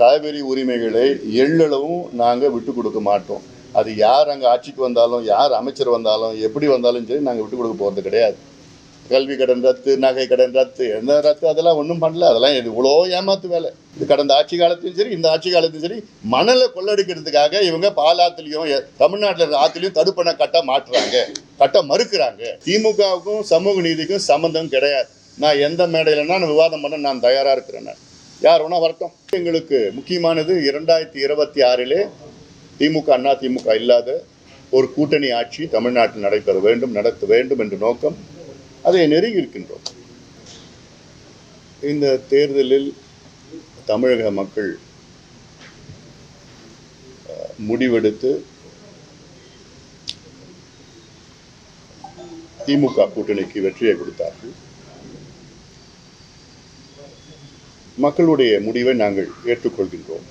காவிரி உரிமைகளை எள்ளளவும் நாங்கள் விட்டு கொடுக்க மாட்டோம். அது யார் அங்கே ஆட்சிக்கு வந்தாலும் யார் அமைச்சர் வந்தாலும் எப்படி வந்தாலும் சரி நாங்கள் விட்டு கொடுக்க போகிறது கிடையாது. கல்வி கடன் ரத்து நகை கடன் ரத்து எந்த ரத்து அதெல்லாம் ஒன்றும் பண்ணல. அதெல்லாம் இவ்வளோ ஏமாத்து வேலை. இது கடந்த ஆட்சி காலத்தையும் சரி இந்த ஆட்சி காலத்தையும் சரி மணலை கொள்ளடிக்கிறதுக்காக இவங்க பாலாத்துலேயும் தமிழ்நாட்டில் இருக்கிற ஆத்துலேயும் தடுப்பணை கட்ட மாட்டுறாங்க. கட்ட மறுக்கிறாங்க. திமுகவுக்கும் சமூக நீதிக்கும் சம்மந்தம் கிடையாது. நான் எந்த மேடையிலனா நான் விவாதம் பண்ண நான் தயாராக இருக்கிறேன் யார் வேணால் வரட்டும். எங்களுக்கு முக்கியமானது இரண்டாயிரத்தி இருபத்தி ஆறிலே திமுக அண்ணா திமுக இல்லாத ஒரு கூட்டணி ஆட்சி தமிழ்நாட்டில் நடைபெற வேண்டும் நடத்த வேண்டும் என்ற நோக்கம் அதை நெருங்கி இருக்கின்றோம். இந்த தேர்தலில் தமிழக மக்கள் முடிவெடுத்து திமுக கூட்டணிக்கு வெற்றியை கொடுத்தார்கள். மக்களுடைய முடிவை நாங்கள் ஏற்றுக்கொள்கின்றோம்.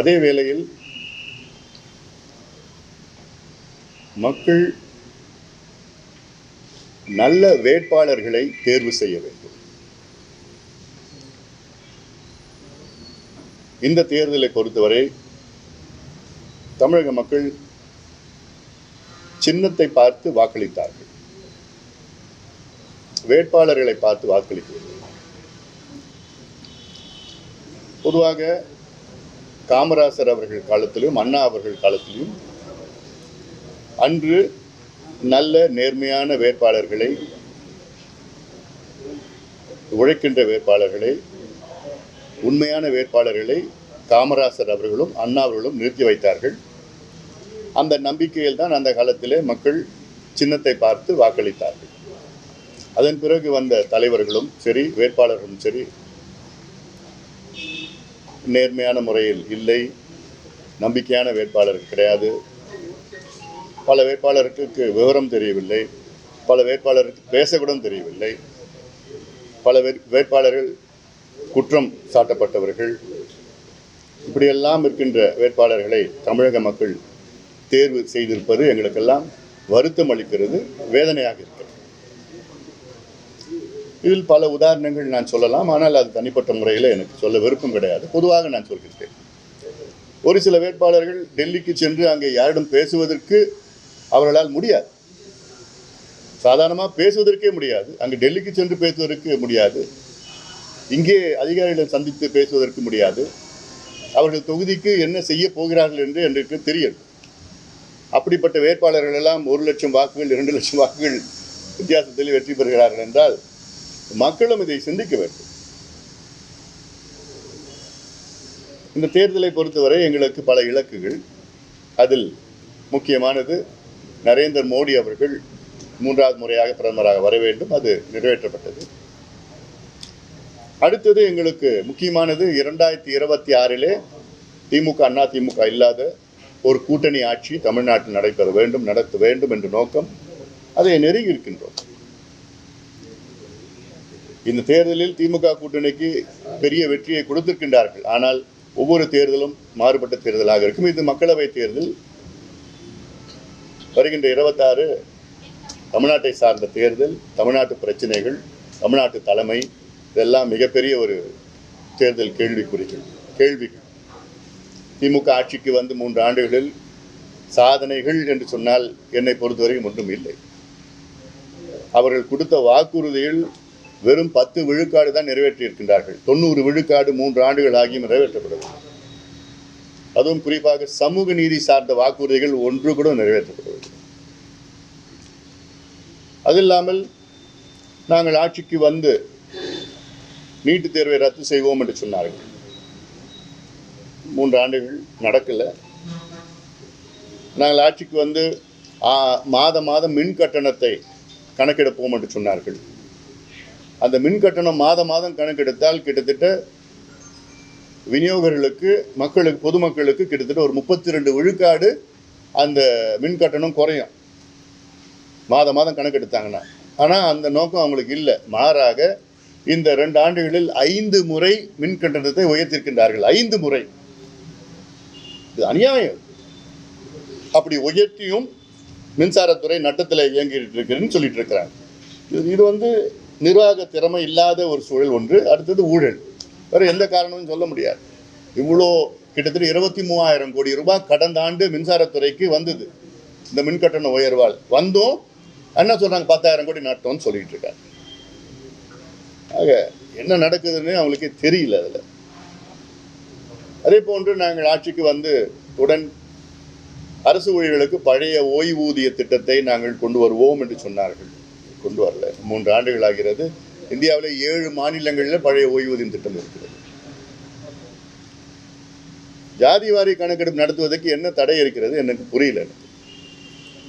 அதே வேளையில் மக்கள் நல்ல வேட்பாளர்களை தேர்வு செய்ய வேண்டும். இந்த தேர்தலை பொறுத்தவரை தமிழக மக்கள் சின்னத்தை பார்த்து வாக்களித்தார்கள். வேட்பாளர்களை பார்த்து வாக்களிக்கிறது. பொதுவாக காமராசர் அவர்கள் காலத்திலும் அண்ணா அவர்கள் காலத்திலும் அன்று நல்ல நேர்மையான வேட்பாளர்களை உழைக்கின்ற வேட்பாளர்களை உண்மையான வேட்பாளர்களை காமராசர் அவர்களும் அண்ணா அவர்களும் நிறுத்தி வைத்தார்கள். அந்த நம்பிக்கையில் தான் அந்த காலத்திலே மக்கள் சின்னத்தை பார்த்து வாக்களித்தார்கள். அதன் பிறகு வந்த தலைவர்களும் சரி வேட்பாளர்களும் சரி நேர்மையான முறையில் இல்லை நம்பிக்கையான வேட்பாளர் கிடையாது. பல வேட்பாளருக்கு விவரம் தெரியவில்லை பல வேட்பாளருக்கு பேசக்கூட தெரியவில்லை பல வே- வேட்பாளர்கள் குற்றம் சாட்டப்பட்டவர்கள். இப்படியெல்லாம் இருக்கின்ற வேட்பாளர்களை தமிழக மக்கள் தேர்வு செய்திருப்பது எங்களுக்கெல்லாம் வருத்தம் அளிக்கிறது வேதனையாக இருக்கிறது. இதில் பல உதாரணங்கள் நான் சொல்லலாம். ஆனால் அது தனிப்பட்ட முறையில் எனக்கு சொல்ல விருப்பம் கிடையாது. பொதுவாக நான் சொல்கிறேன் ஒரு சில வேட்பாளர்கள் டெல்லிக்கு சென்று அங்கே யாரிடம் பேசுவதற்கு அவர்களால் முடியாது. சாதாரணமாக பேசுவதற்கே முடியாது. அங்கே டெல்லிக்கு சென்று பேசுவதற்கு முடியாது. இங்கே அதிகாரிகளை சந்தித்து பேசுவதற்கு முடியாது. அவர்கள் தொகுதிக்கு என்ன செய்ய போகிறார்கள் என்று எனக்கு தெரியும் அப்படிப்பட்ட வேட்பாளர்கள் எல்லாம் ஒரு லட்சம் வாக்குகள் இரண்டு லட்சம் வாக்குகள் வித்தியாசத்தில் வெற்றி பெறுகிறார்கள் என்றால் மக்களும் இதை சிந்திக்க வேண்டும். இந்த தேர்தலை பொறுத்தவரை எங்களுக்கு பல இலக்குகள். அதில் முக்கியமானது நரேந்திர மோடி அவர்கள் மூன்றாவது முறையாக பிரதமராக வர வேண்டும். அது நிறைவேற்றப்பட்டது. அடுத்தது எங்களுக்கு முக்கியமானது இரண்டாயிரத்தி இருபத்தி ஆறிலே திமுக அண்ணா திமுக இல்லாத ஒரு கூட்டணி ஆட்சி தமிழ்நாட்டில் நடைபெற வேண்டும் நடத்த வேண்டும் என்ற நோக்கம். அதை நெருங்கி இருக்கின்றோம். இந்த தேர்தலில் திமுக கூட்டணிக்கு பெரிய வெற்றியை கொடுத்திருக்கின்றார்கள். ஆனால் ஒவ்வொரு தேர்தலும் மாறுபட்ட தேர்தலாக இருக்கும். இது மக்களவை தேர்தல். வருகின்ற இருபத்தாறு தமிழ்நாட்டை சார்ந்த தேர்தல் தமிழ்நாட்டு பிரச்சனைகள் தமிழ்நாட்டு தலைமை இதெல்லாம் மிகப்பெரிய ஒரு தேர்தல் கேள்விக்குறிகள் கேள்விகள். திமுக ஆட்சிக்கு வந்து மூன்று ஆண்டுகளில் சாதனைகள் என்று சொன்னால் என்னை பொறுத்தவரைக்கும் ஒன்றும் இல்லை. அவர்கள் கொடுத்த வாக்குறுதியில் வெறும் பத்து விழுக்காடு தான் நிறைவேற்றியிருக்கின்றார்கள். தொண்ணூறு விழுக்காடு மூன்று ஆண்டுகள் ஆகியும் நிறைவேற்றப்படவில்லை. அதுவும் குறிப்பாக சமூக நீதி சார்ந்த வாக்குறுதிகள் ஒன்று கூட நிறைவேற்றப்படவில்லை. அது இல்லாமல் நாங்கள் ஆட்சிக்கு வந்து நீட்டுத் தேர்வை ரத்து செய்வோம் என்று சொன்னார்கள். மூன்று ஆண்டுகள் நடக்கலை. நாங்கள் ஆட்சிக்கு வந்து ஆ, மாத மாதம் மின் கட்டணத்தை கணக்கெடுப்போம் என்று சொன்னார்கள். அந்த மின் கட்டணம் மாத மாதம் கணக்கெடுத்தால் கிட்டத்தட்ட விநியோகர்களுக்கு மக்களுக்கு பொதுமக்களுக்கு கிட்டத்தட்ட ஒரு முப்பத்தி ரெண்டு விழுக்காடு அந்த மின் கட்டணம் குறையும். மாத மாதம் கணக்கெடுத்தாங்கன்னா. ஆனால் அந்த நோக்கம் அவங்களுக்கு இல்லை. மாறாக இந்த ரெண்டு ஆண்டுகளில் ஐந்து முறை மின் கட்டணத்தை உயர்த்திருக்கின்றார்கள் ஐந்து முறை. இது அநியாயம். அப்படி உயர்த்தியும் மின்சாரத்துறை நட்டத்தில் இயங்கிட்டு இருக்குன்னு சொல்லிட்டு இருக்கிறாங்க. இது இது வந்து நிர்வாக திறமை இல்லாத ஒரு சூழல் ஒன்று அடுத்தது ஊழல். வேறு எந்த காரணமும் சொல்ல முடியாது. இவ்வளோ கிட்டத்தட்ட இருபத்தி மூவாயிரம் கோடி ரூபாய் கடந்த ஆண்டு மின்சாரத்துறைக்கு வந்தது. இந்த மின்கட்டண உயர்வால். வந்தும். என்ன சொல்கிறாங்க பத்தாயிரம் கோடி நட்டோம்னு சொல்லிட்டு இருக்காங்க. ஆக என்ன நடக்குதுன்னு அவங்களுக்கே தெரியல அதில். அதே போன்று நாங்கள் ஆட்சிக்கு வந்து உடன் அரசு ஊழியர்களுக்கு பழைய ஓய்வூதிய திட்டத்தை நாங்கள் கொண்டு வருவோம் என்று சொன்னார்கள். கொண்டு வரல. மூன்று ஆண்டுகள் ஆகிறது இந்தியாவில் ஏழு மாநிலங்களில் பழைய ஓய்வூதியம் திட்டம் இருக்கிறது. ஜாதி வாரி கணக்கெடுப்பு நடத்துவதற்கு என்ன தடை இருக்கிறது எனக்கு புரியல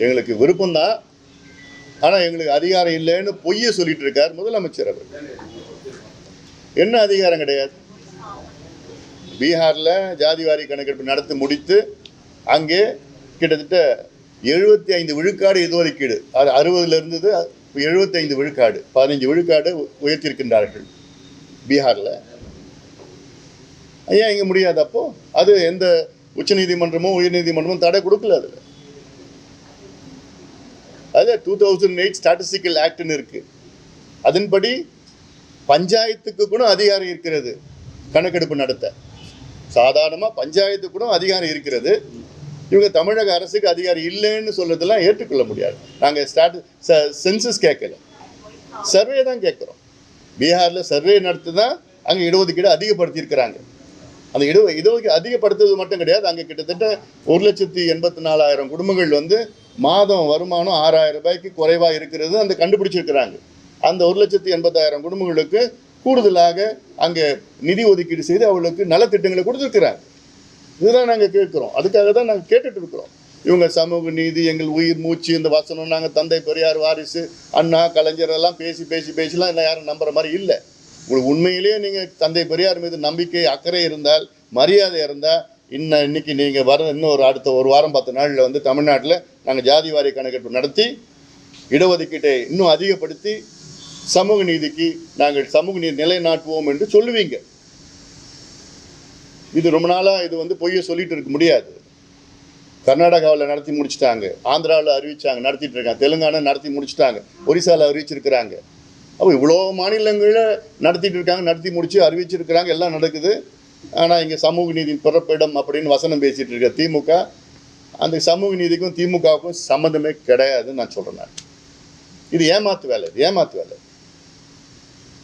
எங்களுக்கு விருப்பம்தான். ஆனால் எங்களுக்கு அதிகாரம் இல்லைன்னு பொய்யை சொல்லிட்டு இருக்கார் முதலமைச்சர் அவர். என்ன அதிகாரம் கிடையாது. பீகாரில் ஜாதிவாரி கணக்கெடுப்பு நடத்தி முடித்து அங்கே கிட்டத்தட்ட எழுபத்தி ஐந்து விழுக்காடு இதுவரைக்கீடு அது அறுபதுல இருந்தது எழுபத்தைந்து விழுக்காடு பதினஞ்சு விழுக்காடு உயர்த்தியிருக்கின்றார்கள் பீகாரில். ஏன் இங்கே முடியாது அப்போ? அது எந்த உச்சநீதிமன்றமும் உயர்நீதிமன்றமும் தடை கொடுக்கல அதில். அது டூ தௌசண்ட் எயிட் ஸ்டாட்டிஸ்டிக்கல் ஆக்ட்னு இருக்கு. அதன்படி பஞ்சாயத்துக்கு கூட அதிகாரம் இருக்கிறது. கணக்கெடுப்பு நடத்த. சாதாரணமாக பஞ்சாயத்துக்கு கூட அதிகாரம் இருக்கிறது. இவங்க தமிழக அரசுக்கு அதிகாரி இல்லைன்னு சொல்றதெல்லாம் ஏற்றுக்கொள்ள முடியாது. நாங்கள் ஸ்டாட் சென்சஸ் கேட்கல சர்வே தான் கேட்குறோம் பீகாரில் சர்வே நடத்தி தான் அங்கே இடஒதுக்கீடு அதிகப்படுத்தியிருக்கிறாங்க. அந்த இட இடஒதுக்கீடு அதிகப்படுத்துறது மட்டும் கிடையாது. அங்கே கிட்டத்தட்ட ஒரு லட்சத்தி எண்பத்தி நாலாயிரம் குடும்பங்கள் வந்து மாதம் வருமானம் ஆறாயிரம் ரூபாய்க்கு குறைவாக இருக்கிறது அந்த கண்டுபிடிச்சிருக்கிறாங்க. அந்த ஒரு லட்சத்தி எண்பத்தாயிரம் குடும்பங்களுக்கு கூடுதலாக அங்கே நிதி ஒதுக்கீடு செய்து அவர்களுக்கு நலத்திட்டங்களை கொடுத்துருக்கிறாங்க. இதுதான் நாங்கள் கேட்குறோம். அதுக்காக தான் நாங்கள் கேட்டுட்டு இருக்கிறோம். இவங்க சமூக நீதி எங்கள் உயிர் மூச்சு இந்த வசனம் நாங்கள் தந்தை பெரியார் வாரிசு அண்ணா கலைஞர் எல்லாம் பேசி பேசி பேசிலாம் இல்லை யாரும் நம்புற மாதிரி இல்லை. உங்களுக்கு உண்மையிலேயே நீங்கள் தந்தை பெரியார் மீது நம்பிக்கை அக்கறை இருந்தால் மரியாதை இருந்தால் இன்னும் இன்னைக்கு நீங்கள் வர இன்னும் ஒரு அடுத்த ஒரு வாரம் பத்து நாளில் வந்து தமிழ்நாட்டில் நாங்கள் ஜாதி வாரி கணக்கெடுப்பு நடத்தி இடஒதுக்கீட்டை இன்னும் அதிகப்படுத்தி சமூக நீதிக்கு நாங்கள் சமூக நீதி நிலைநாட்டுவோம் என்று சொல்லுவீங்க. இது ரொம்ப நாளாக இது வந்து பொய்யை சொல்லிட்டு இருக்க முடியாது. கர்நாடகாவில் நடத்தி முடிச்சிட்டாங்க. ஆந்திராவில் அறிவிச்சாங்க நடத்திட்டு இருக்காங்க. தெலுங்கானா நடத்தி முடிச்சிட்டாங்க. ஒரிசாவில் அறிவிச்சிருக்கிறாங்க. அப்போ இவ்வளோ மாநிலங்களில் நடத்திட்டு இருக்காங்க நடத்தி முடிச்சு அறிவிச்சிருக்கிறாங்க எல்லாம் நடக்குது. ஆனால் இங்கே சமூக நீதி பிறப்பிடம் அப்படின்னு வசனம் பேசிட்டு இருக்க திமுக அந்த சமூக நீதிக்கும் திமுகவுக்கும் சம்மந்தமே கிடையாதுன்னு நான் சொல்கிறேன் நான். இது ஏமாத்து வேலை இது ஏமாத்து வேலை.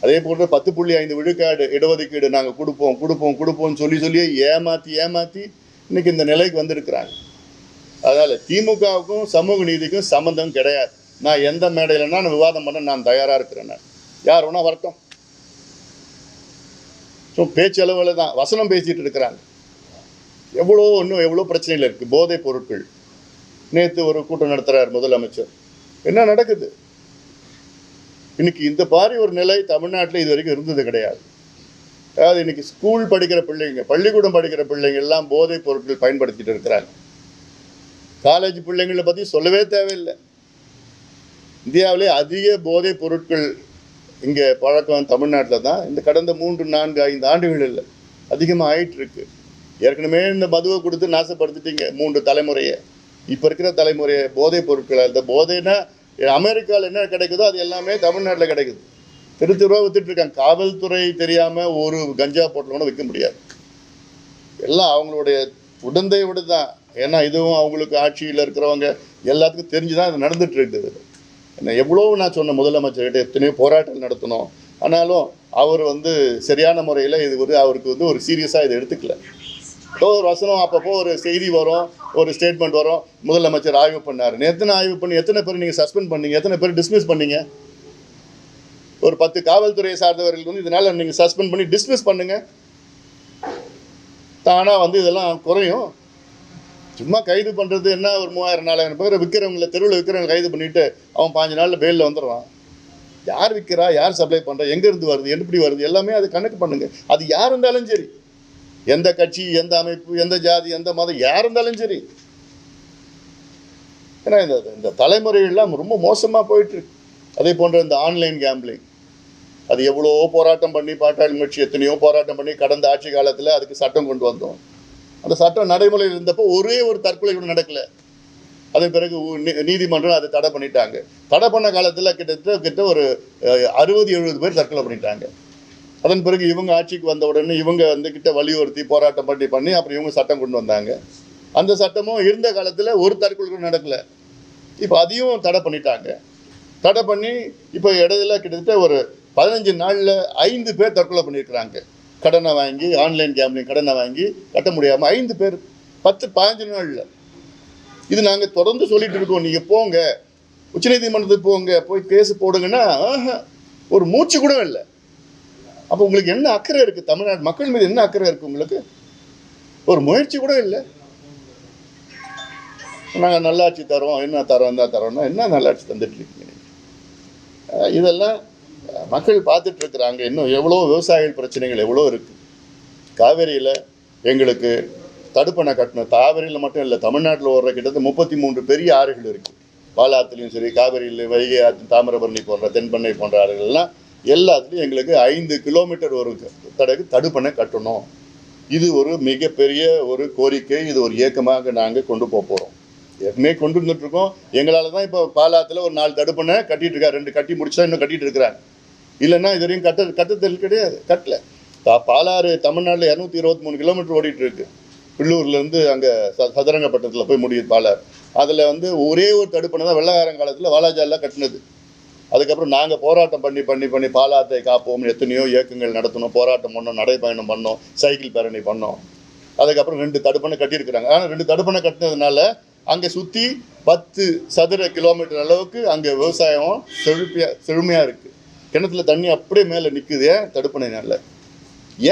அதே போன்று பத்து புள்ளி ஐந்து விழுக்காடு இடஒதுக்கீடு நாங்கள் கொடுப்போம் கொடுப்போம் கொடுப்போம்னு சொல்லி சொல்லியே ஏமாற்றி ஏமாற்றி இன்னைக்கு இந்த நிலைக்கு வந்திருக்கிறாங்க. அதனால் திமுகவுக்கும் சமூக நீதிக்கும் சம்மந்தம் கிடையாது. நான் எந்த மேடையிலன்னா நான் விவாதம் பண்ண நான் தயாராக இருக்கிறேன் யார் வேணால் வரட்டும். ஸோ பேச்சளவில் தான் வசனம் பேசிகிட்டு இருக்கிறாங்க. எவ்வளோ இன்னும் எவ்வளோ பிரச்சனைகள் இருக்குது போதைப் பொருட்கள். நேற்று ஒரு கூட்டம் நடத்துகிறார் முதலமைச்சர். என்ன நடக்குது? இன்னைக்கு இந்த மாதிரி ஒரு நிலை தமிழ்நாட்டில் இது வரைக்கும் இருந்தது கிடையாது. அதாவது இன்னைக்கு ஸ்கூல் படிக்கிற பிள்ளைங்க பள்ளிக்கூடம் படிக்கிற பிள்ளைங்க எல்லாம் போதைப் பொருட்கள் பயன்படுத்திட்டு இருக்கிறாங்க. காலேஜ் பிள்ளைங்களை பற்றி சொல்லவே தேவையில்லை. இந்தியாவிலே அதிக போதைப் பொருட்கள் இங்கே பழக்கம் தமிழ்நாட்டில் தான். இந்த கடந்த மூன்று நான்கு ஐந்து ஆண்டுகள் இல்லை அதிகமாக ஆயிட்டு இருக்கு. ஏற்கனவே இந்த மதுவை கொடுத்து நாசப்படுத்திட்டீங்க மூன்று தலைமுறையை. இப்போ இருக்கிற தலைமுறையை போதைப் பொருட்கள் அந்த போதைன்னா அமெரிக்காவில் என்ன கிடைக்குதோ அது எல்லாமே தமிழ்நாட்டில் கிடைக்குது. தெரு தெருவாக காவல்துறை தெரியாமல் ஒரு கஞ்சா போட்டில் கூட விற்க முடியாது. எல்லாம் அவங்களுடைய உடந்தை விட தான் ஏன்னா இதுவும் அவங்களுக்கு ஆட்சியில் இருக்கிறவங்க எல்லாத்துக்கும் தெரிஞ்சு தான் இது நடந்துட்டு இருக்குது. என்ன எவ்வளோ நான் சொன்னேன் முதலமைச்சர்கிட்ட எத்தனையோ போராட்டம் நடத்தணும். ஆனாலும் அவர் வந்து சரியான முறையில் இது வந்து அவருக்கு வந்து ஒரு சீரியஸாக இதை எடுத்துக்கல. ஏதோ ஒரு வசனம் அப்பப்போ ஒரு செய்தி வரும் ஒரு ஸ்டேட்மெண்ட் வரும். முதலமைச்சர் ஆய்வு பண்ணார். எத்தனை ஆய்வு பண்ணி எத்தனை பேர் நீங்கள் சஸ்பெண்ட் பண்ணீங்க எத்தனை பேர் டிஸ்மிஸ் பண்ணீங்க? ஒரு பத்து காவல்துறையை சார்ந்தவர்கள் வந்து இதனால் நீங்கள் சஸ்பெண்ட் பண்ணி டிஸ்மிஸ் பண்ணுங்க. தானாக வந்து இதெல்லாம் குறையும். சும்மா கைது பண்ணுறது என்ன ஒரு மூவாயிரம் நாலாயிரம் பேர் விற்கிறவங்கள தெருவில் விற்கிறவங்க கைது பண்ணிவிட்டு அவன் பாஞ்சு நாளில் பெயிலில் வந்துடுறான். யார் விற்கிறா யார் சப்ளை பண்ணுறா எங்கேருந்து வருது எப்படி வருது எல்லாமே அது கணக்கு பண்ணுங்க. அது யார் இருந்தாலும் சரி. எந்த கட்சி எந்த அமைப்பு எந்த ஜாதி எந்த மதம் யார் இருந்தாலும் சரி. ஏன்னா இந்த இந்த தலைமுறைகள்லாம் ரொம்ப மோசமாக போயிட்டுருக்கு அதே போன்ற இந்த ஆன்லைன் கேம்பிளிங். அது எவ்வளோ போராட்டம் பண்ணி பாட்டாளி கட்சி எத்தனையோ போராட்டம் பண்ணி கடந்த ஆட்சி காலத்தில் அதுக்கு சட்டம் கொண்டு வந்தோம். அந்த சட்டம் நடைமுறையில் இருந்தப்போ ஒரே ஒரு தற்கொலை கூட நடக்கலை. அதன் பிறகு நீதிமன்றம் அதை தடை பண்ணிட்டாங்க. தடை பண்ண காலத்தில் கிட்டத்தட்ட கிட்ட ஒரு அறுபது எழுபது பேர் தற்கொலை பண்ணிட்டாங்க. அதன் பிறகு இவங்க ஆட்சிக்கு வந்த உடனே இவங்க வந்து கிட்ட வலியுறுத்தி போராட்டம் பண்ணி பண்ணி அப்புறம் இவங்க சட்டம் கொண்டு வந்தாங்க. அந்த சட்டமும் இருந்த காலத்தில் ஒரு தற்கொலை கூட இப்போ அதையும் தடை பண்ணிட்டாங்க. தடை பண்ணி இப்போ இடையில கிட்டத்தட்ட ஒரு பதினஞ்சு நாளில் ஐந்து பேர் தற்கொலை பண்ணியிருக்கிறாங்க கடனை வாங்கி ஆன்லைன் கேம்லிங் கடனை வாங்கி கட்ட முடியாமல் ஐந்து பேர் பத்து பதினஞ்சு நாளில். இது நாங்கள் தொடர்ந்து சொல்லிட்டு இருக்கோம். நீங்கள் போங்க. உச்சநீதிமன்றத்துக்கு போங்க. போய் கேஸ் போடுங்கன்னா ஒரு மூச்சு கூட இல்லை. அப்போ உங்களுக்கு என்ன அக்கறை இருக்குது தமிழ்நாடு மக்கள் மீது என்ன அக்கறை இருக்குது உங்களுக்கு? ஒரு முயற்சி கூட இல்லை. நாங்கள் நல்லாட்சி தரோம் என்ன தரோம் தான் தரோம்னா என்ன நல்லாட்சி தந்துட்டு இருக்கீங்க? இதெல்லாம் மக்கள் பார்த்துட்டு இருக்கிறாங்க. இன்னும் எவ்வளோ விவசாயிகள் பிரச்சனைகள் எவ்வளோ இருக்குது காவேரியில் எங்களுக்கு தடுப்பணை கட்டணும். காவேரியில் மட்டும் இல்லை தமிழ்நாட்டில் ஓடுற கிட்டத்தட்ட முப்பத்தி மூன்று பெரிய ஆறுகள் இருக்குது பாலாத்துலேயும் சரி காவேரியில் வைகை ஆற்று தாமிரபரணி போன்ற தென்பண்ணை போன்ற ஆறுகள்லாம் எல்லாத்துலேயும் எங்களுக்கு ஐந்து கிலோமீட்டர் ஒரு தடவை தடுப்பணை கட்டணும். இது ஒரு மிகப்பெரிய ஒரு கோரிக்கை இது ஒரு இயக்கமாக நாங்கள் கொண்டு போக போகிறோம் ஏற்கனவே கொண்டு வந்துட்டு இருக்கோம் எங்களால் தான் இப்போ பாலாத்தில் ஒரு நாலு தடுப்பணை கட்டிகிட்டு இருக்காரு ரெண்டு கட்டி முடிச்சா இன்னும் கட்டிகிட்டு இருக்கிறாங்க இல்லைன்னா இது வரையும் கட்ட கட்டத்தில் கிடையாது கட்டல. பாலாறு தமிழ்நாட்டில் இரநூத்தி இருபத்தி மூணு கிலோமீட்டர் ஓடிட்டு இருக்கு பில்லூர்லேருந்து அங்கே ச சதுரங்கப்பட்டத்தில் போய் முடியுது பாலாறு. அதில் வந்து ஒரே ஒரு தடுப்பணை தான் வெள்ளக்காரன் வாலாஜாலாம் கட்டினது. அதுக்கப்புறம் நாங்கள் போராட்டம் பண்ணி பண்ணி பண்ணி பாலாத்தை காப்போம் எத்தனையோ இயக்கங்கள் நடத்தணும் போராட்டம் பண்ணோம் நடைப்பயணம் பண்ணோம் சைக்கிள் பேரணி பண்ணோம். அதுக்கப்புறம் ரெண்டு தடுப்பணை கட்டியிருக்கிறாங்க. ஆனால் ரெண்டு தடுப்பணை கட்டினதுனால அங்கே சுற்றி பத்து சதுர கிலோமீட்டர் அளவுக்கு அங்கே விவசாயம் செழுப்பியா செழுமையாக இருக்குது கிணத்துல தண்ணி அப்படியே மேலே நிற்குது ஏன் தடுப்பணைனால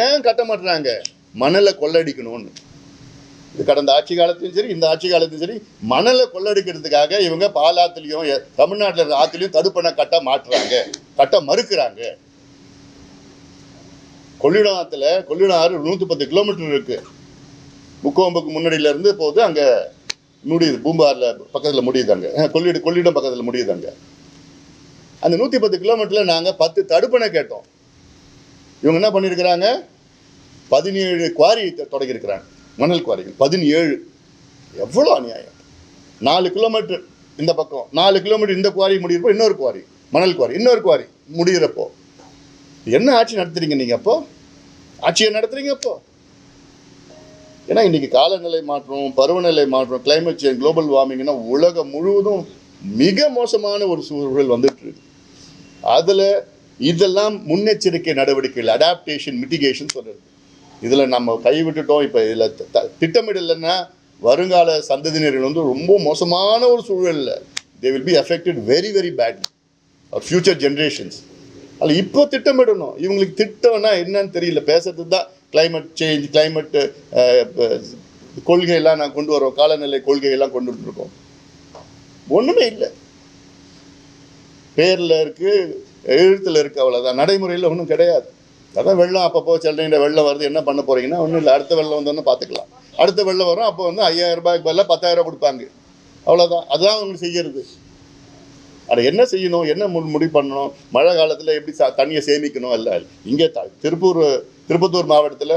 ஏன் கட்ட மாட்டுறாங்க மணலை கொள்ளடிக்கணும்னு. இது கடந்த ஆட்சி காலத்திலும் சரி இந்த ஆட்சி காலத்திலும் சரி மணலை கொள்ளடிக்கிறதுக்காக இவங்க பாலாத்துலேயும் தமிழ்நாட்டில் இருக்கிற ஆற்றுலையும் தடுப்பணை கட்ட மாட்டுறாங்க கட்ட மறுக்கிறாங்க. கொள்ளிடம் ஆற்றுல கொள்ளிடம் ஆறு நூற்றி பத்து கிலோமீட்டர் இருக்கு. முக்கோம்புக்கு முன்னாடியில இருந்து போகுது அங்கே முடியுது பூம்பாரில் பக்கத்தில் முடியுது அங்கே. அஹ், கொள்ளிடம் பக்கத்தில் முடியுது அங்கே. அந்த நூற்றி பத்து கிலோமீட்டரில் நாங்கள் பத்து தடுப்பணை கேட்டோம். இவங்க என்ன பண்ணியிருக்கிறாங்க? பதினேழு குவாரி தொடங்கியிருக்கிறாங்க. மணல் குவாரிகள். பதினேழு. எவ்வளோ அநியாயம். நாலு கிலோமீட்டர் இந்த பக்கம் நாலு கிலோமீட்டர் இந்த குவாரி முடியிறப்போ இன்னொரு குவாரி மணல் குவாரி இன்னொரு குவாரி முடிகிறப்போ என்ன ஆட்சி நடத்துறீங்க நீங்கள் அப்போ? ஆட்சியை நடத்துறீங்க அப்போ? ஏன்னா இன்னைக்கு காலநிலை மாற்றம் பருவநிலை மாற்றம் கிளைமேட் சேஞ்ச் குளோபல் வார்மிங்னா உலகம் முழுவதும் மிக மோசமான ஒரு சூழல் வந்துட்டு இருக்கு. அதில் இதெல்லாம் முன்னெச்சரிக்கை நடவடிக்கைகள் அடாப்டேஷன் மிட்டிகேஷன் சொல்கிறது இதில் நம்ம கைவிட்டுட்டோம். இப்போ இதில் திட்டமிடலைன்னா வருங்கால சந்ததியினர்கள் வந்து ரொம்ப மோசமான ஒரு சூழலில். They will be affected very very badly our future generations அதில் இப்போ திட்டமிடணும். இவங்களுக்கு திட்டம்னா என்னன்னு தெரியல. பேசுறது தான் கிளைமேட் சேஞ்ச் கிளைமேட்டு கொள்கையெல்லாம் நான் கொண்டு வரோம். காலநிலை கொள்கையெல்லாம் கொண்டு வந்துருக்கோம். ஒன்றுமே இல்லை. பேரில் இருக்குது எழுத்தில் இருக்குது அவ்வளோதான் நடைமுறையில் ஒன்றும் கிடையாது. அதான் வெள்ளம் அப்பப்போ சென்னையில் வெள்ளம் வருது என்ன பண்ண போறீங்கன்னா ஒன்றும் இல்லை. அடுத்த வெள்ளம் வந்தோன்னு பார்த்துக்கலாம் அடுத்த வெள்ளம் வரும் அப்போ வந்து ஐயாயிரம் ரூபாய்க்கு பதிலாக பத்தாயிரம் ரூபாய் கொடுப்பாங்க. அவ்வளோதான் அதுதான் அவங்க செய்யறது. அதை என்ன செய்யணும்? என்ன மு முடிவு பண்ணணும்? மழை காலத்தில் எப்படி சா தண்ணியை சேமிக்கணும்? இல்லை இங்கே த திருப்பூர் திருப்பத்தூர் மாவட்டத்தில்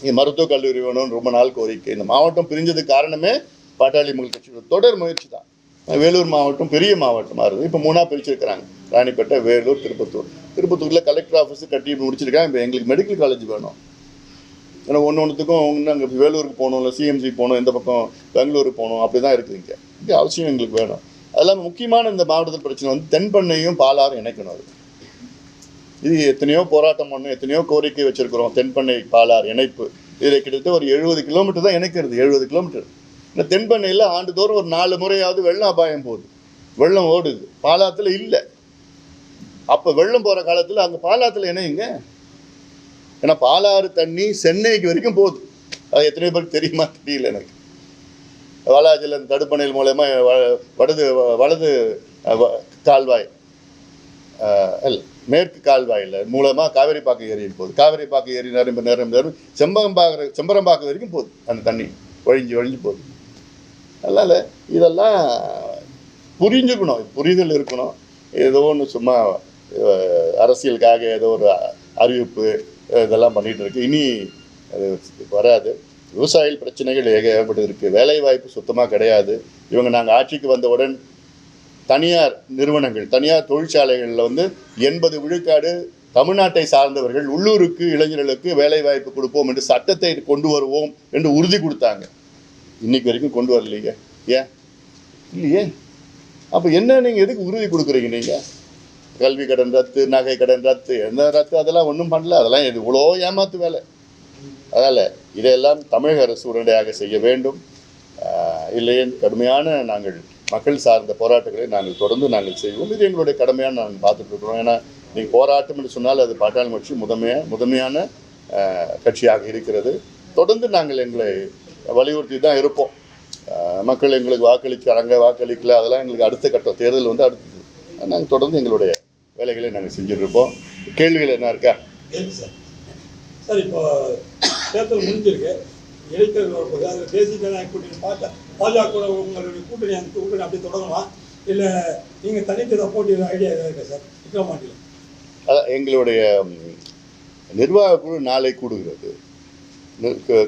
இங்கே மருத்துவக் கல்லூரி வேணும்னு ரொம்ப நாள் கோரிக்கை. இந்த மாவட்டம் பிரிஞ்சதுக்கு காரணமே பாட்டாளி மக்கள் கட்சியோட தொடர் முயற்சி தான். வேலூர் மாவட்டம் பெரிய மாவட்டமாக இருக்குது இப்போ மூணாக பிரிச்சிருக்கிறாங்க. ராணிப்பேட்டை வேலூர் திருப்பத்தூர். திருப்பத்தூரில் கலெக்டர் ஆஃபீஸ் கட்டி முடிச்சிருக்கேன். இப்போ எங்களுக்கு மெடிக்கல் காலேஜ் வேணும். ஏன்னா ஒன்று ஒன்றுத்துக்கும் இன்னும் அங்கே வேலூருக்கு போகணும் இல்லை சிஎம்சி போகணும் இந்த பக்கம் பெங்களூருக்கு போகணும் அப்படி தான் இருக்குது இங்கே. இங்கே அவசியம் எங்களுக்கு வேணும். அது இல்லாமல் முக்கியமான இந்த மாவட்டத்தில் பிரச்சனை வந்து தென்பண்ணையும் பாலாறும் இணைக்கணும் அது. இது எத்தனையோ போராட்டம் பண்ணோம் எத்தனையோ கோரிக்கை வச்சுருக்கிறோம். தென்பண்ணை பாலாறு இணைப்பு. இதில் கிட்டத்தட்ட ஒரு எழுபது கிலோமீட்டர் தான் இணைக்கிறது எழுபது கிலோமீட்டர் இந்த தென்பண்ணையில் ஆண்டுதோறும் ஒரு நாலு முறையாவது வெள்ளம் அபாயம் போகுது. வெள்ளம் ஓடுது. பாலாத்தில் இல்லை. அப்போ வெள்ளம் போகிற காலத்தில் அங்கே பாலாத்தில் இணையுங்க ஏன்னா பாலாறு தண்ணி சென்னைக்கு வரைக்கும் போகுது. அது எத்தனை பேருக்கு தெரியுமா? தெரியல எனக்கு. வாலாஜில் அந்த தடுப்பணையில் மூலயமா வ- வடது வலது வ- கால்வாய் இல்லை மேற்கு கால்வாயில் மூலமாக காவேரிப்பாக்கம் ஏரி போகுது. காவேரிப்பாக்கம் ஏரி நிரம்பி நிரம்பி நிரம்பி செம்பகம்பாக்கிற செம்பரம்பாக்கம் வரைக்கும் போகுது அந்த தண்ணி. ஒழிஞ்சு ஒழிஞ்சு போகுது. அதனால் இதெல்லாம் புரிஞ்சுக்கணும். புரிதல் இருக்கணும். ஏதோ ஒன்று சும்மா அரசியலுக்காக ஏதோ ஒரு அறிவிப்பு இதெல்லாம் பண்ணிகிட்டு இருக்கு. இனி அது வராது. விவசாயிகள் பிரச்சனைகள் ஏக ஏற்பட்டு இருக்குது வேலைவாய்ப்பு சுத்தமாக கிடையாது. இவங்க நாங்கள் ஆட்சிக்கு வந்தவுடன் தனியார் நிறுவனங்கள் தனியார் தொழிற்சாலைகளில் வந்து எண்பது விழுக்காடு தமிழ்நாட்டை சார்ந்தவர்கள் உள்ளூருக்கு இளைஞர்களுக்கு வேலைவாய்ப்பு கொடுப்போம் என்று சட்டத்தை கொண்டு வருவோம் என்று உறுதி கொடுத்தாங்க. இன்னைக்கு வரைக்கும் கொண்டு வரலையே. ஏன்? இல்லையே. அப்போ என்ன நீங்கள் எதுக்கு உறுதி கொடுக்குறீங்க நீங்கள் கல்வி கடன் ரத்து நகை கடன் ரத்து எந்த ரத்து? அதெல்லாம் ஒன்றும் பண்ணல. அதெல்லாம் இவ்வளோ ஏமாத்து வேலை. அதனால் இதையெல்லாம் தமிழக அரசு உடனடியாக செய்ய வேண்டும். ஆஹ் கடுமையான நாங்கள் மக்கள் சார்ந்த போராட்டங்களை நாங்கள் தொடர்ந்து நாங்கள் செய்வோம். இது எங்களுடைய கடமையாக நாங்கள் பார்த்துட்டு இருக்கிறோம். ஏன்னா நீங்கள் போராட்டம் என்று சொன்னால் அது பாட்டாளி கட்சி முதன்மையாக முதன்மையான கட்சியாக இருக்கிறது. தொடர்ந்து நாங்கள் எங்களை வலியுறுத்தி தான் இருப்போம். மக்கள் எங்களுக்கு வாக்களிக்கிறாங்க வாக்களிக்கல. அதெல்லாம் எங்களுக்கு அடுத்த கட்டம் தேர்தல் வந்து அடுத்தது. நாங்கள் தொடர்ந்து எங்களுடைய வேலைகளை நாங்கள் செஞ்சுட்டு இருப்போம் கேள்விகள் என்ன இருக்கா? சார். சார் இப்போ தேர்தல் முடிஞ்சிருக்கு. இடைத்தேர்தல் வரப்போகுது அது தேசிய ஜனநாயக கூட்டணி பாஜக பாஜக உங்களுடைய கூட்டணி அந்த கூட்டணி அப்படி தொடங்குமா இல்லை நீங்கள் தனித்தேர்தல் போட்டியிட ஐடியா எதாவது இருக்கா சார்? மாட்டீங்க அதான் எங்களுடைய நிர்வாக குழு நாளை கூடுகிறது.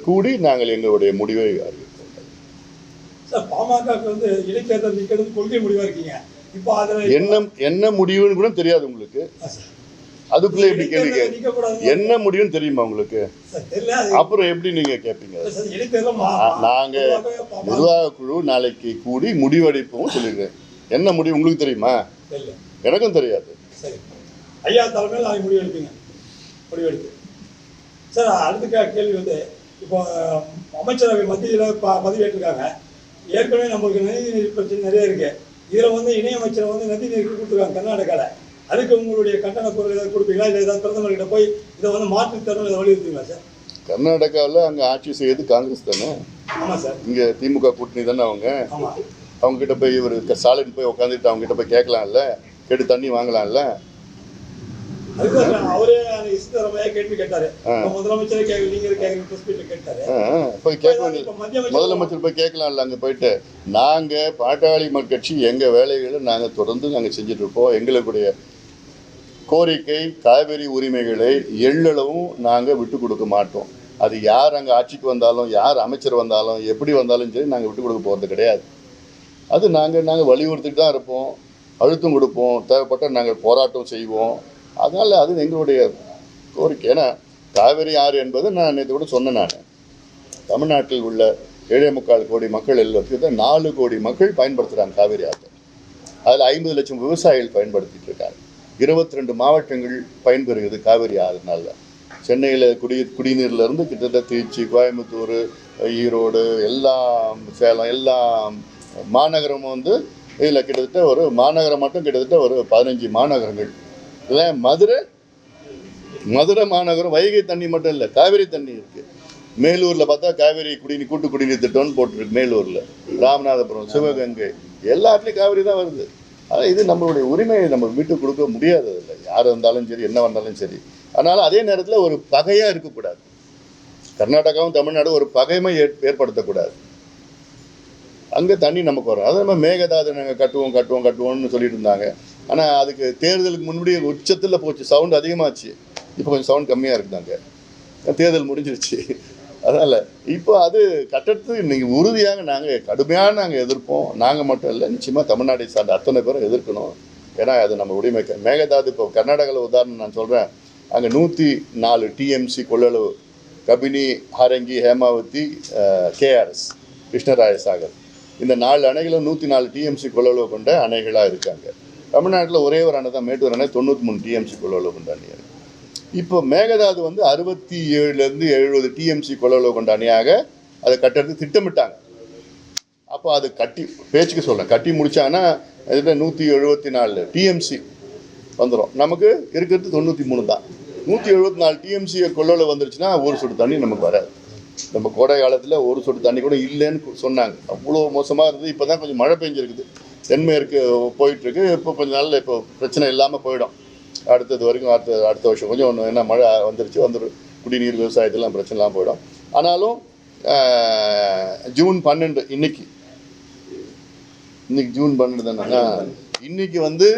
கூடி நாங்கள் எங்களுடைய முடிவை அறிவிப்போம். சார் பாமகக்கு வந்து இடைத்தேர்தல் நிற்கிறது கொள்கை முடிவாக இருக்கீங்க? அதில் என்ன என்ன முடிவுன்னு கூட தெரியாது உங்களுக்கு. அதுக்குள்ள எப்படி கேள்வி என்ன முடிவுன்னு தெரியுமா உங்களுக்கு? அப்புறம் எப்படி நீங்க கேட்பீங்க இல்ல சார் இடைத்தேர்தல் மா- ஆ, நாங்க பொதுவாகவே பாமக நிர்வாக குழு நாளைக்கு கூடி முடிவெடுப்போம் சொல்லிடுறேன். என்ன முடிவு உங்களுக்கு தெரியுமா? எனக்கும் தெரியாது. ஐயா தலைமையில் நாளைக்கு முடிவு எடுப்பீங்க முடிவு எடுத்து சார் அடுத்த கேள்வி வந்து இப்போ அமைச்சரவை மத்தியில் ப பதவியேற்றிருக்காங்க ஏற்கனவே நம்மளுக்கு நதிநீர் பிரச்சனை நிறைய இருக்கு. இதில் வந்து இணையமைச்சரை வந்து நதிநீருக்கு கொடுத்துருக்காங்க கர்நாடகாவில் அதுக்கு உங்களுடைய கண்டன குரல் ஏதாவது கொடுப்பீங்களா? இல்லை ஏதாவது பிரதமர்கிட்ட போய் இதை வந்து மாற்றி தரணும் இதை வலியுறுத்துங்களா சார்? கர்நாடகாவில் அங்கே ஆட்சி செய்யறது காங்கிரஸ் தானே? ஆமாம் சார். இங்கே திமுக கூட்டணி தானே அவங்க? ஆமாம் அவங்க கிட்ட போய் இவர் ஸ்டாலின் போய் உட்காந்துட்டு அவங்க கிட்ட போய் கேட்கலாம்ல? கேட்டு தண்ணி வாங்கலாம்ல? அவரே சித்தராமையா கேள்வி கேட்டாரு. முதலமைச்சரே நீங்க போய் கேட்க முதலமைச்சர் போய் கேட்கலாம்ல அங்கே போயிட்டு. நாங்கள் பாட்டாளி மக்கள் கட்சி எங்கள் வேலைகளை நாங்கள் தொடர்ந்து நாங்கள் செஞ்சுட்டு இருப்போம் எங்களுடைய கோரிக்கை காவிரி உரிமைகளை எள்ளளவும் நாங்கள் விட்டு கொடுக்க மாட்டோம். அது யார் அங்கே ஆட்சிக்கு வந்தாலும் யார் அமைச்சர் வந்தாலும் எப்படி வந்தாலும் சரி நாங்கள் விட்டு கொடுக்க போகிறது கிடையாது. அது நாங்கள் நாங்கள் வலியுறுத்திட்டு தான் இருப்போம். அழுத்தம் கொடுப்போம். தேவைப்பட்ட நாங்கள் போராட்டம் செய்வோம். அதனால் அது எங்களுடைய கோரிக்கை. ஏன்னா காவிரி ஆறு என்பது நான் நேற்று கூட சொன்னேன் நான். தமிழ்நாட்டில் உள்ள ஏழே முக்கால் கோடி மக்கள் எல்லாத்துக்கும் நாலு கோடி மக்கள் பயன்படுத்துகிறாங்க காவிரி ஆற்றை. அதில் ஐம்பது லட்சம் விவசாயிகள் பயன்படுத்திட்டு இருக்காங்க. இருபத்தி ரெண்டு மாவட்டங்கள் பயன்பெறுகிறது காவிரி ஆறுனால. சென்னையில் குடி குடிநீர்லேருந்து கிட்டத்தட்ட திருச்சி கோயம்புத்தூர் ஈரோடு எல்லாம் சேலம் எல்லாம் மாநகரமும் வந்து இதில் கிட்டத்தட்ட ஒரு மாநகரம் மட்டும் கிட்டத்தட்ட ஒரு பதினஞ்சு மாநகரங்கள் இல்லை மதுரை? மதுரை மாநகரம் வைகை தண்ணி மட்டும் இல்லை காவிரி தண்ணி இருக்குது மேலூரில் பார்த்தா காவிரி குடிநீர் கூட்டு குடிநீர் திட்டம்னு போட்டிருக்கு மேலூரில். ராமநாதபுரம் சிவகங்கை எல்லாத்துலேயும் காவிரி தான் வருது. ஆனால் இது நம்மளுடைய உரிமையை நம்ம விட்டு கொடுக்க முடியாதது இல்லை யார் வந்தாலும் சரி என்ன வந்தாலும் சரி. அதனால் அதே நேரத்தில் ஒரு பகையாக இருக்கக்கூடாது. கர்நாடகாவும் தமிழ்நாடும் ஒரு பகைமை ஏற் ஏற்படுத்தக்கூடாது. அங்கே தண்ணி நமக்கு வரும். அதே நம்ம மேகதாது நாங்கள் கட்டுவோம் கட்டுவோம் கட்டுவோம்னு சொல்லிட்டு இருந்தாங்க. ஆனால் அதுக்கு தேர்தலுக்கு முன்னாடி உச்சத்தில் போச்சு. சவுண்ட் அதிகமாச்சு. இப்போ கொஞ்சம் சவுண்ட் கம்மியாக இருக்குதாங்க தேர்தல் முடிஞ்சிருச்சு. அதனால் இப்போ அது கட்டடத்துக்கு இன்றைக்கி உறுதியாக நாங்கள் கடுமையாக நாங்கள் எதிர்ப்போம். நாங்கள் மட்டும் இல்லை நிச்சயமாக தமிழ்நாட்டை சார்ந்த அத்தனை பேரும் எதிர்க்கணும். ஏன்னா அது நம்ம உரிமை மேகதாது இப்போ கர்நாடகாவில் உதாரணம் நான் சொல்கிறேன் அங்கே நூற்றி நாலு டிஎம்சி கொள்ளளவு கபினி ஹாரங்கி ஹேமாவதி கேஆர்எஸ் கிருஷ்ணராய சாகர். இந்த நாலு அணைகளும் நூற்றி நாலு டிஎம்சி கொள்ளளவு கொண்ட அணைகளாக இருக்காங்க. தமிழ்நாட்டில் ஒரே ஒரு அணை தான் மேட்டூர் அணை. தொண்ணூற்றி மூணு டிஎம்சி கொள்ளளவு கொண்ட அணியாக இப்போ மேகதாது வந்து அறுபத்தி ஏழுலேருந்து எழுபது டிஎம்சி கொள்ளளவு கொண்ட அணியாக அதை கட்டுறதுக்கு திட்டமிட்டாங்க. அப்போ அது கட்டி பேச்சுக்கு சொல்கிறேன் கட்டி முடித்தாங்கன்னா இதில் நூற்றி எழுபத்தி நாலு டிஎம்சி வந்துடும் நமக்கு இருக்கிறது தொண்ணூற்றி மூணு தான் நூற்றி எழுபத்தி நாலு டிஎம்சியை கொள்ளளவு வந்துருச்சுன்னா ஒரு சொட்டு தண்ணி நமக்கு வராது. நம்ம கோடை காலத்தில் ஒரு சொட்டு தண்ணி கூட இல்லைன்னு சொன்னாங்க. அவ்வளோ மோசமாக இருந்தது. இப்போ தான் கொஞ்சம் மழை பெஞ்சிருக்குது. தென்மேற்கு போயிட்டுருக்கு. இப்போ கொஞ்சம் நாளில் இப்போ பிரச்சனை இல்லாமல் போயிடும். அடுத்தது வரைக்கும் அடுத்த அடுத்த வருஷம் கொஞ்சம் ஒன்று என்ன மழை வந்துருச்சு வந்துடும் குடிநீர் விவசாயத்திலாம் பிரச்சனை இல்லாமல் போயிடும். ஆனாலும் ஜூன் பன்னெண்டு இன்னைக்கு. இன்னைக்கு ஜூன் பன்னெண்டு தானே? இன்னைக்கு வந்து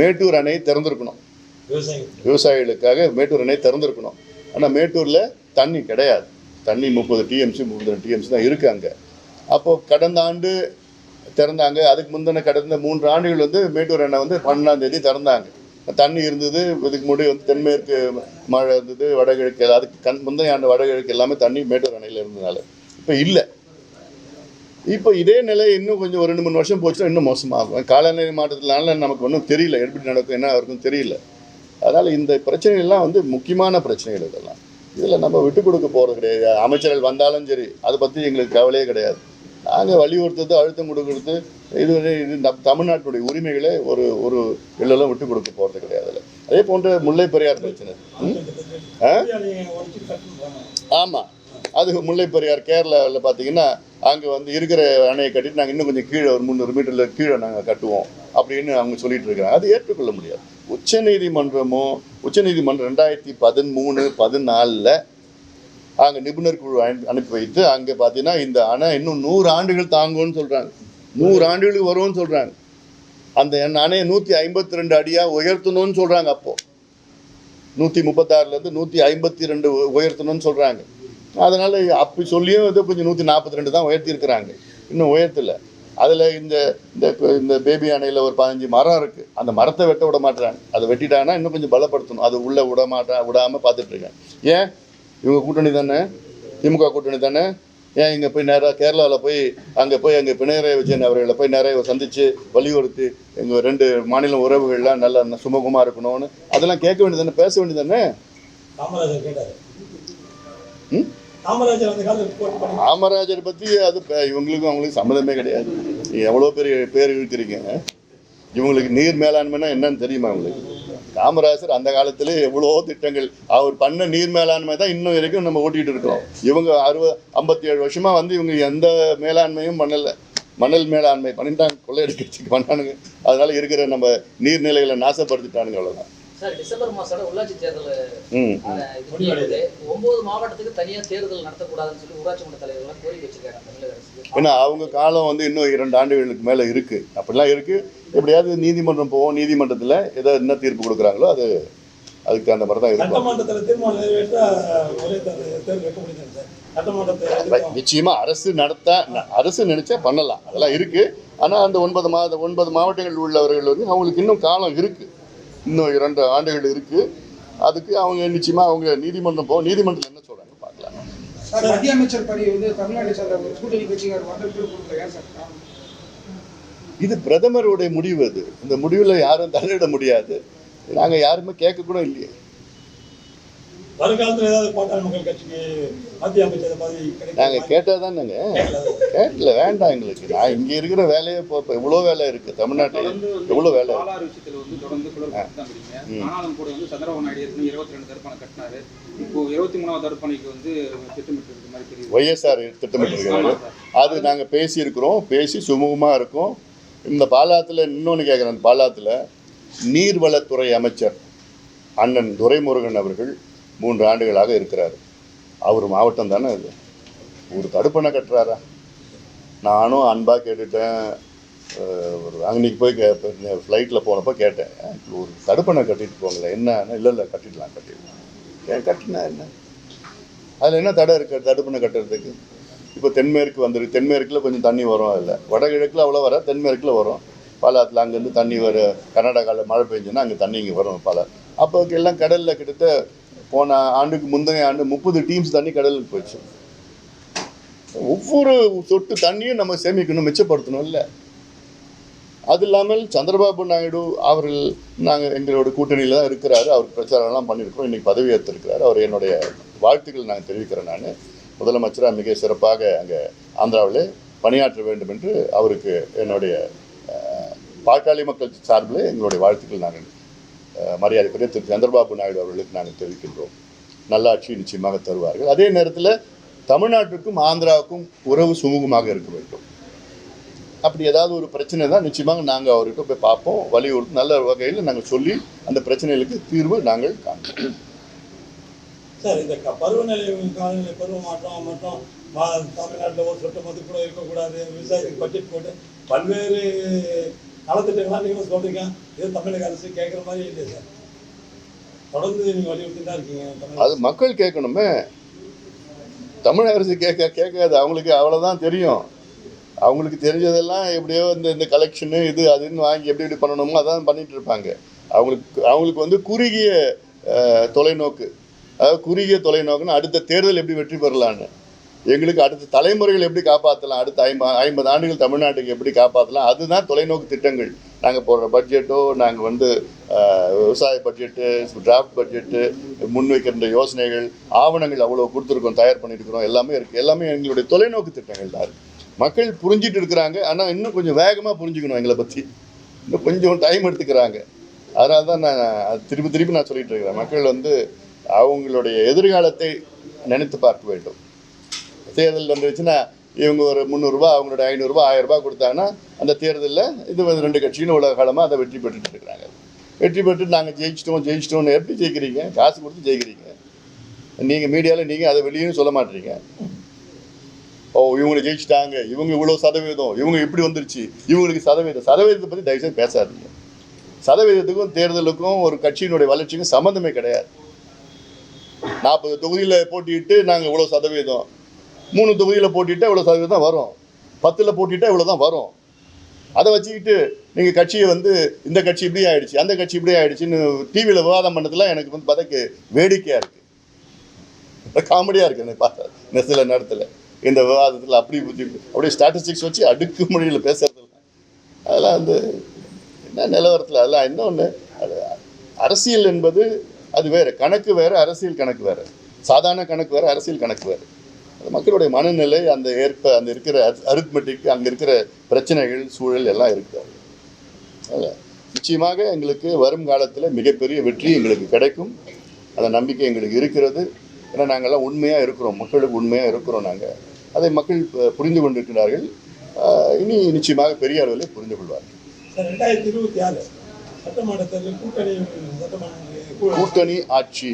மேட்டூர் அணை திறந்திருக்கணும். விவசாயிகள் விவசாயிகளுக்காக மேட்டூர் அணை திறந்திருக்கணும். ஆனால் மேட்டூரில் தண்ணி கிடையாது. தண்ணி முப்பது டிஎம்சி முப்பது டிஎம்சி தான் இருக்கு அங்கே. அப்போது கடந்த ஆண்டு திறந்தாங்க. அதுக்கு முந்தின கடந்த மூன்று ஆண்டுகள் வந்து மேட்டூர் அணை வந்து பன்னெண்டாம் தேதி திறந்தாங்க. தண்ணி இருந்தது இதுக்கு முன்னாடி வந்து தென்மேற்கு மழை இருந்தது வடகிழக்கு அதுக்கு கண் முந்தைய ஆண்டு வடகிழக்கு எல்லாமே தண்ணி மேட்டூர் அணையில் இருந்ததுனால. இப்போ இல்லை. இப்போ இதே நிலை இன்னும் கொஞ்சம் ஒரு ரெண்டு மூணு வருஷம் போச்சுன்னா இன்னும் மோசமாகும். காலநிலை மாற்றத்தினால நமக்கு ஒன்றும் தெரியல. எப்படி நடக்கும் என்ன இருக்கும் தெரியல. அதனால் இந்த பிரச்சனைகள்லாம் வந்து முக்கியமான பிரச்சனைகள் இதெல்லாம். இதில் நம்ம விட்டு கொடுக்க போகிறது கிடையாது. அமைச்சர்கள் வந்தாலும் சரி அதை பற்றி எங்களுக்கு கவலையே கிடையாது. நாங்கள் வலியுறுத்துறது அழுத்தம் கொடுக்கறது இது இது நம் தமிழ்நாட்டுடைய உரிமைகளை ஒரு ஒரு எல்லாம் விட்டு கொடுக்க போகிறது கிடையாது அதில். அதே போன்ற முல்லை பெரியார் பிரச்சனை. ஆமாம் அது முல்லை பெரியார் கேரளாவில் பார்த்தீங்கன்னா அங்கே வந்து இருக்கிற அணையை கட்டிட்டு நாங்கள் இன்னும் கொஞ்சம் கீழே ஒரு முந்நூறு மீட்டரில் கீழே நாங்கள் கட்டுவோம் அப்படின்னு அவங்க சொல்லிட்டு இருக்கிறாங்க அது ஏற்றுக்கொள்ள முடியாது. உச்சநீதிமன்றமும் உச்சநீதிமன்றம் ரெண்டாயிரத்தி பதிமூணு பதினாலில் அங்கே நிபுணர் குழு அனுப்பி அனுப்பி வைத்து அங்கே பார்த்தீங்கன்னா இந்த அணை இன்னும் நூறு ஆண்டுகள் தாங்கும்னு சொல்கிறாங்க நூறு ஆண்டுகளுக்கு வரும்னு சொல்கிறாங்க அந்த அணையை நூற்றி ஐம்பத்தி ரெண்டு அடியாக உயர்த்தணும்னு சொல்கிறாங்க அப்போது நூற்றி முப்பத்தாறுலேருந்து நூற்றி ஐம்பத்தி ரெண்டு உயர்த்தணும்னு சொல்கிறாங்க அதனால் அப்படி சொல்லியும் ஏதோ கொஞ்சம் நூற்றி நாற்பத்தி ரெண்டு தான் உயர்த்தியிருக்கிறாங்க இன்னும் உயர்த்தலை. அதில் இந்த இந்த இந்த பேபி அணையில் ஒரு பதினஞ்சு மரம் இருக்குது அந்த மரத்தை வெட்ட விட மாட்டுறாங்க அதை வெட்டிட்டாங்கன்னா இன்னும் கொஞ்சம் பலப்படுத்தணும். அது உள்ளே விட மாட்டா விடாமல் பார்த்துட்ருக்கேன் ஏன்? இவங்க கூட்டணி தானே? திமுக கூட்டணி தானே? ஏன் இங்கே போய் நேராக கேரளாவில் போய் அங்கே போய் அங்கே பினராயி விஜயன் அவர்களை போய் நிறைய சந்தித்து வலியுறுத்தி எங்கள் ரெண்டு மாநில உறவுகள்லாம் நல்லா சுமூகமாக இருக்கணும்னு அதெல்லாம் கேட்க வேண்டியதானே பேச வேண்டியதானே காமராஜர் கேட்டார். ம்? காமராஜர் பற்றி அது இவங்களுக்கும் அவங்களுக்கும் சம்மந்தமே கிடையாது. எவ்வளோ பெரிய பேர் இழுக்கிறீங்க இவங்களுக்கு நீர் மேலாண்மைனா என்னன்னு தெரியுமா உங்களுக்கு? காமராஜர் அந்த காலத்தில் எவ்வளோ திட்டங்கள் அவர் பண்ண நீர் மேலாண்மை தான் இன்னும் வரைக்கும் நம்ம ஓட்டிகிட்டு இருக்கோம் இவங்க அறுபது ஐம்பத்தி ஏழு வருஷமாக வந்து இவங்க எந்த மேலாண்மையும் பண்ணலை. மணல் மேலாண்மை பண்ணிட்டாங்க கொள்ளையடிக்கிறதுக்கு பண்ணானுங்க. அதனால இருக்கிற நம்ம நீர்நிலைகளை நாசப்படுத்திட்டானுங்க அவ்வளோதான் சார் டிசம்பர் மாசோட உள்ளாட்சி தேர்தல் ஒன்பது மாவட்டத்துக்கு தனியா தேர்தல் நடத்தக்கூடாதுன்னு சொல்லி ஊராட்சி மன்ற தலைவர்கள் கோரிக்கை வச்சிருக்காங்க தமிழக ஏன்னா அவங்க காலம் வந்து இன்னும் இரண்டு ஆண்டுகளுக்கு மேலே இருக்குது அப்படிலாம் இருக்குது எப்படியாவது நீதிமன்றம் போவோம் நீதிமன்றத்தில் ஏதோ என்ன தீர்ப்பு கொடுக்குறாங்களோ அது அதுக்கு அந்த மாதிரி தான் இருக்கும். நிச்சயமா அரசு நடத்த அரசு நினைச்சா பண்ணலாம். அதெல்லாம் இருக்கு. ஆனால் அந்த ஒன்பது மாத ஒன்பது மாவட்டங்கள் உள்ளவர்கள் வந்து அவங்களுக்கு இன்னும் காலம் இருக்கு. இன்னும் இரண்டு ஆண்டுகள் இருக்கு. அதுக்கு அவங்க நிச்சயமா அவங்க நீதிமன்றம் போ நீதிமன்றத்தில் என்ன சொல்றாங்க பார்க்கலாம். சார் மத்திய அமைச்சர் பதவி வந்து தமிழ்நாட்டை சேர்ந்த ஒரு கூட்டணி கட்சிக்கார் வந்து சார்? இது பிரதமருடைய முடிவு அது. இந்த முடிவில் யாரும் தலையிட முடியாது. நாங்கள் யாருமே கேட்க கூட இல்லையே. வருங்காலத்தில் ஏதாவது பாட்டாளி மக்கள் கட்சிக்கு? மத்திய அமைச்சர் பதவி நாங்கள் கேட்டால் தானேங்க. கேட்கல. வேண்டாம் எங்களுக்கு. நான் இங்கே இருக்கிற வேலையை இப்போ எவ்வளோ வேலை இருக்குது தமிழ்நாட்டில். எவ்வளோ வேலை விஷயத்துல வந்து தொடர்ந்து. ஆனாலும் கூட வந்து சந்திரபாபு நாயுடு ஏற்கனவே இருபத்தி ரெண்டு தடுப்பணை கட்டினாரு. இப்போ இருபத்தி மூணாவது தடுப்பணைக்கு வந்து திட்டமிட்டு இருக்க மாதிரி தெரியுது. YSR sir. அது நாங்கள் பேசியிருக்கிறோம். பேசி சுமூகமாக இருக்கும். இந்த பாலாத்தில் இன்னொன்று கேட்குறேன் பாலாத்தில் நீர்வளத்துறை அமைச்சர் அண்ணன் துரைமுருகன் அவர்கள் மூன்று ஆண்டுகளாக இருக்கிறார். அவர் மாவட்டம் தானே இது? ஒரு தடுப்பணை கட்டுறாரா? நானும் அன்பாக கேட்டுட்டேன். ஒரு அன்னைக்கு போய் கே ஃப்ளைட்டில் போனப்போ கேட்டேன். ஒரு தடுப்பணை கட்டிட்டு போங்களேன் என்ன இல்லை இல்லை கட்டிடலாம் கட்டிடலாம். ஏன் கட்டினா என்ன? அதில் என்ன தடை இருக்குது தடுப்பணை கட்டுறதுக்கு? இப்போ தென்மேற்கு வந்துருக்கு தென்மேற்கில் கொஞ்சம் தண்ணி வரும் அதில். வடகிழக்கில் அவ்வளோ வர தென்மேற்கில் வரும். பாலாத்தில் அங்கேருந்து தண்ணி வர கர்நாடகாவில் மழை பெஞ்சுன்னா அங்கே தண்ணி இங்கே வரும் பாலா அப்போ எல்லாம் கடலில் கிட்டத்தட்ட போன ஆண்டுக்கு முந்தைய ஆண்டு முப்பது டீம்ஸ் தண்ணி கடலுக்கு போயிடுச்சு. ஒவ்வொரு சொட்டு தண்ணியும் நம்ம சேமிக்கணும் மிச்சப்படுத்தணும் இல்லை. அது இல்லாமல் சந்திரபாபு நாயுடு அவர்கள் நாங்கள் எங்களோட கூட்டணியில் தான் இருக்கிறாரு. அவர் பிரச்சாரம்லாம் பண்ணியிருக்கோம் இன்றைக்கி பதவி ஏற்றிருக்கிறார் அவர் என்னுடைய வாழ்த்துக்கள் நான் தெரிவிக்கிறேன் நான். முதலமைச்சராக மிக சிறப்பாக அங்கே ஆந்திராவிலே பணியாற்ற வேண்டும் என்று அவருக்கு என்னுடைய பாட்டாளி மக்கள் சார்பில் எங்களுடைய வாழ்த்துக்கள் நாங்கள் மரியாதைக்குரிய திரு சந்திரபாபு நாயுடு அவர்களுக்கு நாங்கள் தெரிவிக்கின்றோம். நல்லாட்சி நிச்சயமாக தருவார்கள். அதே நேரத்தில் தமிழ்நாட்டுக்கும் ஆந்திராவுக்கும் உறவு சுமூகமாக இருக்க வேண்டும். அப்படி ஏதாவது ஒரு பிரச்சனை தான் நிச்சயமாக நாங்கள் அவர்கிட்ட போய் பார்ப்போம். வலியுறுத்தி நல்ல வகையில் நாங்கள் சொல்லி அந்த பிரச்சனைகளுக்கு தீர்வு நாங்கள் காண்போம். சார் இந்த பருவநிலை காலநிலை பருவ மாற்றம் மற்றும் தமிழ்நாட்டில் ஒரு சொட்டு மது கூட இருக்கக்கூடாது விவசாயத்துக்கு பட்ஜெட் போட்டு பல்வேறு நலத்திட்டங்கள்லாம் நீங்கள் சொல்கிறீங்க இது தமிழக அரசு கேட்குற மாதிரி இல்லை சார். தொடர்ந்து நீங்கள் வலியுறுத்தி தான் இருக்கீங்க அது மக்கள் கேட்கணுமே. தமிழக அரசு கேட்க கேட்காது. அவங்களுக்கு அவ்வளோதான் தெரியும். அவங்களுக்கு தெரிஞ்சதெல்லாம் எப்படியோ இந்த இந்த கலெக்ஷனு இது அதுன்னு வாங்கி எப்படி எப்படி பண்ணணுமோ அதான் பண்ணிகிட்டு இருப்பாங்க. அவங்களுக்கு அவங்களுக்கு வந்து குறுகிய தொலைநோக்கு. அதாவது குறுகிய தொலைநோக்குன்னு அடுத்த தேர்தல் எப்படி வெற்றி பெறலான்னு எங்களுக்கு அடுத்த தலைமுறைகள் எப்படி காப்பாற்றலாம் அடுத்த ஐம்பது ஐம்பது ஆண்டுகள் தமிழ்நாட்டுக்கு எப்படி காப்பாற்றலாம் அதுதான் தொலைநோக்கு திட்டங்கள். நாங்கள் போடுற பட்ஜெட்டோ நாங்கள் வந்து விவசாய பட்ஜெட்டு டிராஃப்ட் பட்ஜெட்டு முன்வைக்கின்ற யோசனைகள் ஆவணங்கள் அவ்வளோ கொடுத்துருக்கோம் தயார் பண்ணியிருக்கிறோம் எல்லாமே இருக்குது எல்லாமே எங்களுடைய தொலைநோக்கு திட்டங்கள் தான் இருக்குது மக்கள் புரிஞ்சிட்டு இருக்கிறாங்க. ஆனால் இன்னும் கொஞ்சம் வேகமாக புரிஞ்சுக்கணும் எங்களை பற்றி இன்னும் கொஞ்சம் டைம் எடுத்துக்கிறாங்க. அதனால தான் நான் திருப்பி திருப்பி நான் சொல்லிகிட்டு இருக்கிறேன். மக்கள் வந்து அவங்களுடைய எதிர்காலத்தை நினைத்து பார்க்க வேண்டும். தேர்தல் வந்துருச்சுன்னா இவங்க ஒரு முந்நூறுரூவா அவங்களோட ஐநூறுரூவா ஆயிரரூபா கொடுத்தாங்கன்னா அந்த தேர்தலில் இது வந்து ரெண்டு கட்சியும் உலக காலமாக அதை வெற்றி பெற்றுட்டு இருக்கிறாங்க. வெற்றி பெற்று நாங்கள் ஜெயிச்சிட்டோம் ஜெயிச்சிட்டோம்னு எப்படி ஜெயிக்கிறீங்க? காசு கொடுத்து ஜெயிக்கிறீங்க. நீங்கள் மீடியாவில் நீங்கள் அதை வெளியும் சொல்ல மாட்டீங்க. ஓ இவங்க ஜெயிச்சிட்டாங்க. இவங்க இவ்வளோ சதவீதம். இவங்க இப்படி வந்துருச்சு. இவங்களுக்கு சதவீதம் சதவீதத்தை பற்றி தயவுசெய்து பேசாதீங்க. சதவீதத்துக்கும் தேர்தலுக்கும் ஒரு கட்சியினுடைய வளர்ச்சிக்கும் சம்மந்தமே கிடையாது. நாற்பது தொகுதியில் போட்டியிட்டு நாங்கள் இவ்வளோ சதவீதம். மூணு தொகுதியில் போட்டிட்டா இவ்வளோ சதவீதம் தான் வரும். பத்தில் போட்டிட்டா இவ்வளோ தான் வரும். அதை வச்சுக்கிட்டு நீங்கள் கட்சியை வந்து இந்த கட்சி இப்படி ஆயிடுச்சு அந்த கட்சி இப்படி ஆயிடுச்சுன்னு டிவியில் விவாதம் பண்ணதெல்லாம் எனக்கு வந்து பார்த்தா வேடிக்கையாக இருக்குது காமெடியாக இருக்குது எனக்கு பார்த்தா இந்த சில நேரத்தில். இந்த விவாதத்தில் அப்படி அப்படியே ஸ்டாட்டிஸ்டிக்ஸ் வச்சு அடுக்கு மொழியில் பேசுறதுல அதெல்லாம் வந்து என்ன நிலவரத்தில்? அதெல்லாம் இன்னொன்று அது அரசியல் என்பது அது வேறு. கணக்கு வேறு அரசியல் கணக்கு வேறு. சாதாரண கணக்கு வேறு அரசியல் கணக்கு வேறு. மக்களுடைய மனநிலை அந்த ஏற்ப அந்த இருக்கிற அரித்மெட்டிக் அங்கே இருக்கிற பிரச்சனைகள் சூழல் எல்லாம் இருக்குது அதில் நிச்சயமாக எங்களுக்கு வரும் காலத்தில் மிகப்பெரிய வெற்றி எங்களுக்கு கிடைக்கும். அந்த நம்பிக்கை எங்களுக்கு இருக்கிறது. ஏன்னா நாங்கள்லாம் உண்மையாக இருக்கிறோம். மக்களுக்கு உண்மையாக இருக்கிறோம் நாங்கள் அதை மக்கள் புரிந்து கொண்டிருக்கிறார்கள். இனி நிச்சயமாக பெரிய அளவில் புரிந்து கொள்வார்கள். ரெண்டாயிரத்தி இருபத்தி ஆறு கூட்டணி ஆட்சி.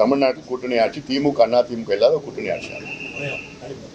தமிழ்நாட்டில் கூட்டணி ஆட்சி திமுக அண்ணா திமுக இல்லாத கூட்டணி ஆட்சி. 没有，还有。